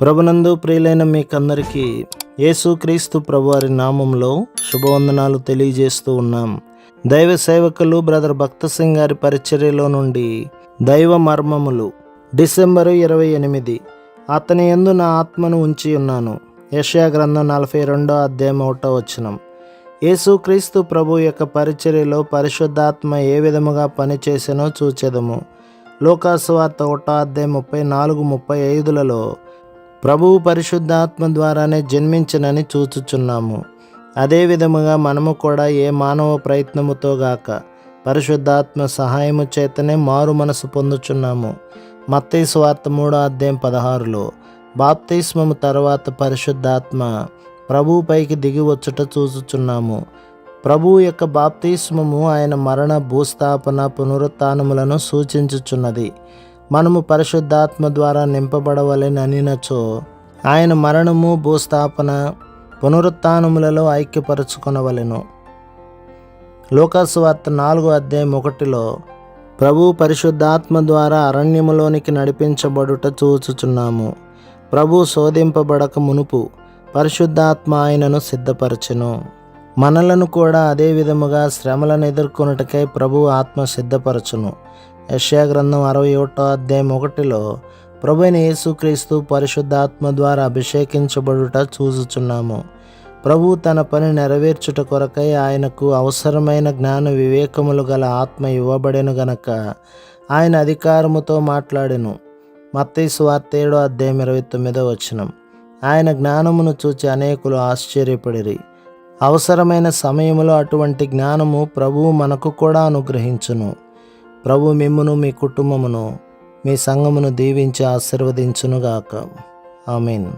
ప్రభునందు ప్రియులైన మీకందరికీ యేసుక్రీస్తు ప్రభువారి నామంలో శుభవందనాలు తెలియజేస్తూ ఉన్నాం. దైవ సేవకులు బ్రదర్ భక్త సింగ్ గారి పరిచర్యలో నుండి దైవ మర్మములు డిసెంబరు ఇరవై ఎనిమిది. అతని యందు నా ఆత్మను ఉంచి ఉన్నాను. యషయా గ్రంథం నలభై రెండో అధ్యాయం ఒకటో వచనం. యేసుక్రీస్తు ప్రభు యొక్క పరిచర్యలో పరిశుద్ధాత్మ ఏ విధముగా పనిచేసినో చూచెదము. లోకాసువార్త ఒకటో అధ్యాయం ముప్పై నాలుగు ముప్పై ఐదులలో ప్రభువు పరిశుద్ధాత్మ ద్వారానే జన్మించనని చూచుచున్నాము. అదే విధముగా మనము కూడా ఏ మానవ ప్రయత్నముతో గాక పరిశుద్ధాత్మ సహాయము చేతనే మారు మనసు పొందుచున్నాము. మత్తైస్ స్వార్థ మూడో అధ్యాయం పదహారులో బాప్తిస్మము తర్వాత పరిశుద్ధాత్మ ప్రభువుపైకి దిగి వచ్చుట చూచుచున్నాము. ప్రభువు యొక్క బాప్తిస్మము ఆయన మరణ భూస్థాపన పునరుత్నములను సూచించుచున్నది. మనము పరిశుద్ధాత్మ ద్వారా నింపబడవలని అనినచో ఆయన మరణము భూస్థాపన పునరుత్నములలో ఐక్యపరచుకొనవలెను. లోకాసువార్త నాలుగో అధ్యాయం ఒకటిలో ప్రభు పరిశుద్ధాత్మ ద్వారా అరణ్యములోనికి నడిపించబడుట చూచుచున్నాము. ప్రభు శోధింపబడక మునుపు పరిశుద్ధాత్మ ఆయనను సిద్ధపరచెను. మనలను కూడా అదే విధముగా శ్రమలను ఎదుర్కొనుటకై ప్రభు ఆత్మ సిద్ధపరచును. యష్యా గ్రంథం అరవై ఒకటో అధ్యాయం ఒకటిలో ప్రభుని యేసుక్రీస్తు పరిశుద్ధాత్మ ద్వారా అభిషేకించబడుట చూచుచున్నాము. ప్రభు తన పని నెరవేర్చుట కొరకై ఆయనకు అవసరమైన జ్ఞాన వివేకములు గల ఆత్మ ఇవ్వబడెను గనక ఆయన అధికారముతో మాట్లాడెను. మత్తయి సువార్త ఏడో అధ్యాయం ఇరవై తొమ్మిదో వచనం. ఆయన జ్ఞానమును చూచి అనేకులు ఆశ్చర్యపడిరి. అవసరమైన సమయంలో అటువంటి జ్ఞానము ప్రభువు మనకు కూడా అనుగ్రహించును. ప్రభు మిమ్మును మీ కుటుంబమును మీ సంఘమును దీవించి ఆశీర్వదించునుగాక. ఆమెన్.